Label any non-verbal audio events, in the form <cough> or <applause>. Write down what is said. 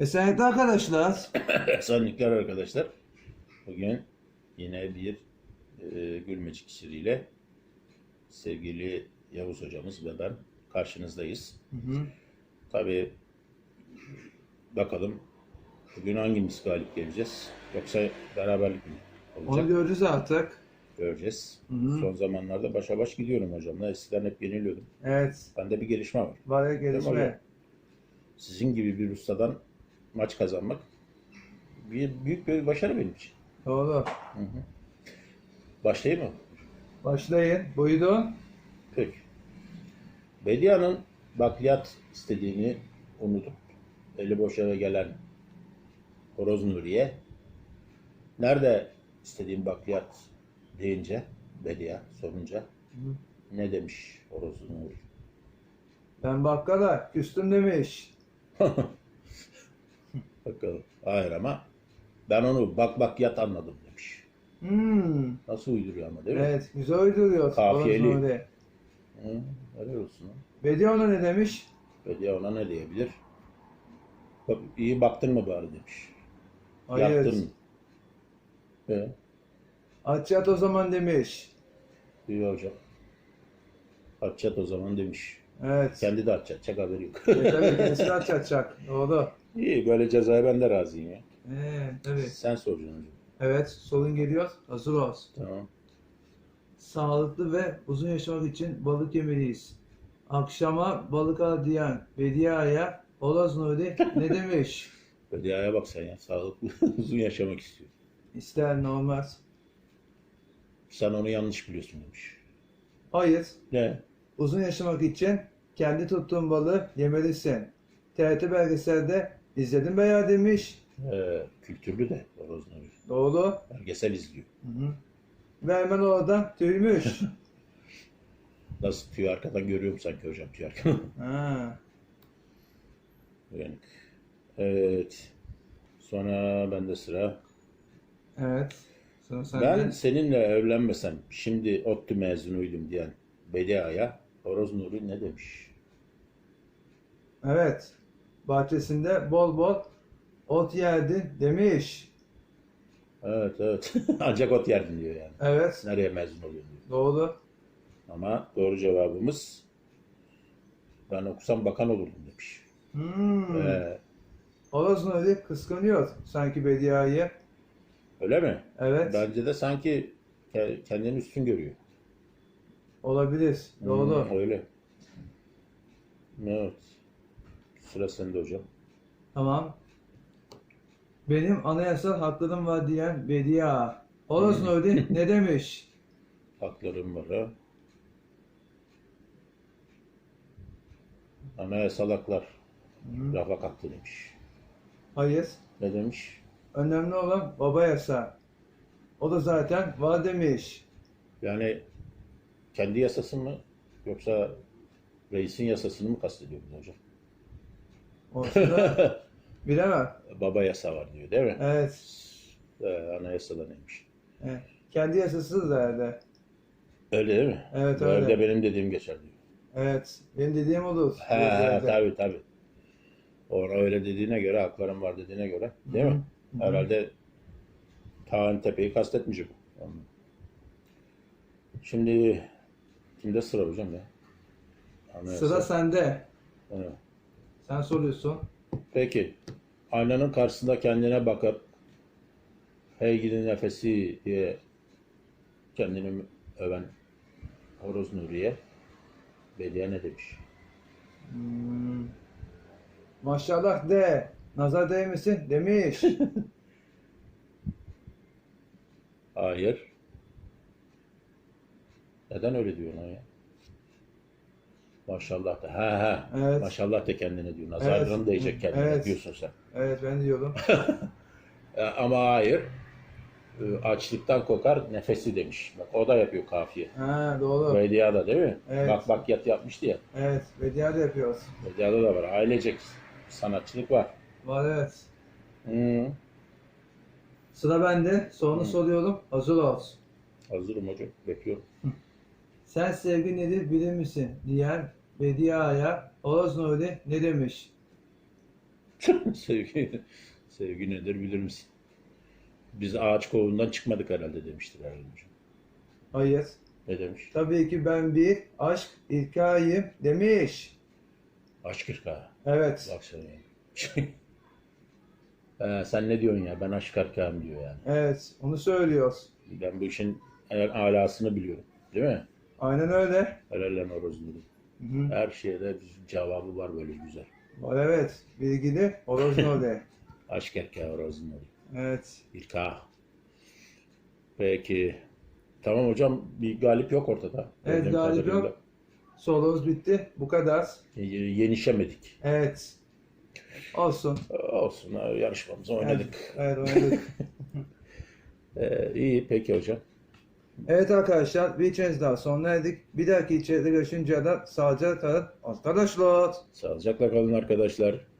Esenlikli arkadaşlar. <laughs> Esenlikler arkadaşlar. Bugün yine bir e, gülmecik şiiriyle sevgili Yavuz hocamız ve ben karşınızdayız. Hı hı. Tabii bakalım bugün hangimiz galip geleceğiz? Yoksa beraberlik mi Onu olacak? göreceğiz artık. Göreceğiz. Hı hı. Son zamanlarda başa baş gidiyorum hocamla. Eskiden hep yeniliyordum. Evet. Bende bir gelişme var. Var ya gelişme. Sizin gibi bir ustadan maç kazanmak bir, büyük bir başarı benim için. Doğru. Hı hı. Başlayayım mı? Başlayın. Buyurun. Peki. Bedia'nın bakliyat istediğini unutup eli boş eve gelen Horoz Nuriye nerede istediğim bakliyat deyince Bedia sorunca Hı. ne demiş Horoz Nuri? Ben bakkala küstüm demiş. <laughs> Bakalım. Hayır ama ben onu bak bak yat anladım demiş. Hmm. Nasıl uyduruyor ama değil mi? Evet. Güzel uyduruyor. Kafiyeli. Hı, helal olsun. Bedi ona ne demiş? Bedia ona ne diyebilir? Bak, iyi baktın mı bari demiş. Hayır. Yaktın mı? He, Aç yat o zaman demiş. iyi hocam. Açacak o zaman demiş. Evet. Kendi de açacak, çak haberi yok. E, tabii <laughs> kendisi de aç atacak. Doğru. İyi, böyle cezaya ben de razıyım ya. Ee, tabii. Sen soracaksın hocam. Evet. Sorun geliyor. Hazır ol. Tamam. Sağlıklı ve uzun yaşamak için balık yemeliyiz. Akşama balık al diyen Bedia'ya Olaz Nuri ne demiş? <laughs> Bedia'ya bak sen ya. Sağlıklı, <laughs> uzun yaşamak istiyor. İster ne olmaz. Sen onu yanlış biliyorsun demiş. Hayır. Ne? Uzun yaşamak için kendi tuttuğun balığı yemelisin. TRT belgeselde izledim veya demiş. Ee, kültürlü de Horoz Nuri. Doğru. Belgesel izliyor. Hı hı. Ve hemen oradan tüymüş. <laughs> Nasıl tüy arkadan görüyorum sanki hocam tüy arkadan. <laughs> ha. Uyanık. Evet. Sonra bende sıra. Evet. Sonra sende. Ben seninle evlenmesem şimdi ODTÜ mezunuydum diyen Bedia'ya Horoz Nuri ne demiş? Evet. Bahçesinde bol bol ot yerdi demiş. Evet evet. <laughs> Ancak ot yerdin diyor yani. Evet. Nereye mezun oluyorsun diyor. Doğru. Ama doğru cevabımız ben okusam bakan olurdum demiş. Hmm. Ee, Olaz Nuri kıskanıyor sanki Bedia'yı. öyle mi? Evet. Bence de sanki ke- kendini üstün görüyor. Olabilir. Doğru. Hmm, öyle. Evet. Sıra sende hocam. Tamam. Benim anayasal haklarım var diyen Bedia. Olaz Nuri ne demiş? <laughs> Haklarım var ha. Anayasal haklar. Hı. Rafa kalktı demiş. Hayır. Ne demiş? Önemli olan baba yasa. O da zaten var demiş. Yani kendi yasası mı yoksa reisin yasasını mı kastediyor bu hocam? Ortada <laughs> bilemem. Baba yasa var diyor değil mi? Evet. Ee, anayasada neymiş? evet. Kendi yasası da öyle. Değil mi? Evet, Bu öyle. evde benim dediğim geçer diyor. Evet. Benim dediğim olur. He he tabi tabi. Ona öyle dediğine göre, haklarım var dediğine göre değil mi? Hı hı. Herhalde Tağın Tepe'yi kastetmeyecek. Şimdi kimde sıra hocam ya? Anayasa. Sıra sende. Evet. Sen soruyorsun. Peki. Aynanın karşısında kendine bakıp hey gidi nefesi diye kendini öven Horoz Nuriye Bediye ne demiş? Hmm. Maşallah de. Nazar değmesin demiş. <laughs> Hayır. Neden öyle diyor ona ya? Maşallah da. Ha ha. Evet. Maşallah de kendine diyor. Nazarın Evet. değecek kendine Evet. diyorsun sen. evet ben diyorum. <laughs> E, ama hayır. E, Açlıktan kokar nefesi demiş. Bak o da yapıyor kafiye. Ha doğru. Bediye da değil mi? Evet. Bak bak yat yapmıştı ya. Evet. Bediye de yapıyoruz. Bediye'de da var. Ailecek sanatçılık var. Var evet. Hı. Sıra bende. Sorunu Hı. soruyorum. Hazır ol. Hazırım hocam. Bekliyorum. <laughs> Sen sevgi nedir bilir misin? diyen Bedia'ya Oğuz Nuri ne demiş? <laughs> sevgi, sevgi nedir bilir misin? Biz ağaç kovuğundan çıkmadık herhalde demiştir herhalde hocam. Hayır. Ne demiş? Tabii ki ben bir aşk ilkayım demiş. Aşk ırka. Evet. Bak sen. <laughs> Ee, sen ne diyorsun ya? Ben aşk erkeğim diyor yani. Evet. Onu söylüyoruz. Ben bu işin alasını biliyorum. Değil mi? Aynen öyle. Helal hı. Her şeyde bir cevabı var böyle güzel. Evet. Bilgili. Horoz öyle. Aşk erkeği orozun dedim. Evet. İlka. Peki. Tamam hocam bir galip yok ortada. Evet, galip kadarıyla. yok. Soloz bitti. Bu kadar. Y- Yenişemedik. Evet. Olsun. Olsun yarışmamızı oynadık. Evet, evet oynadık. <laughs> Ee, iyi peki hocam. Evet arkadaşlar bir içeriz daha sonuna erdik. Bir dahaki içeride görüşünceye kadar sağlıcakla kalın. Arkadaşlar. Sağlıcakla kalın arkadaşlar.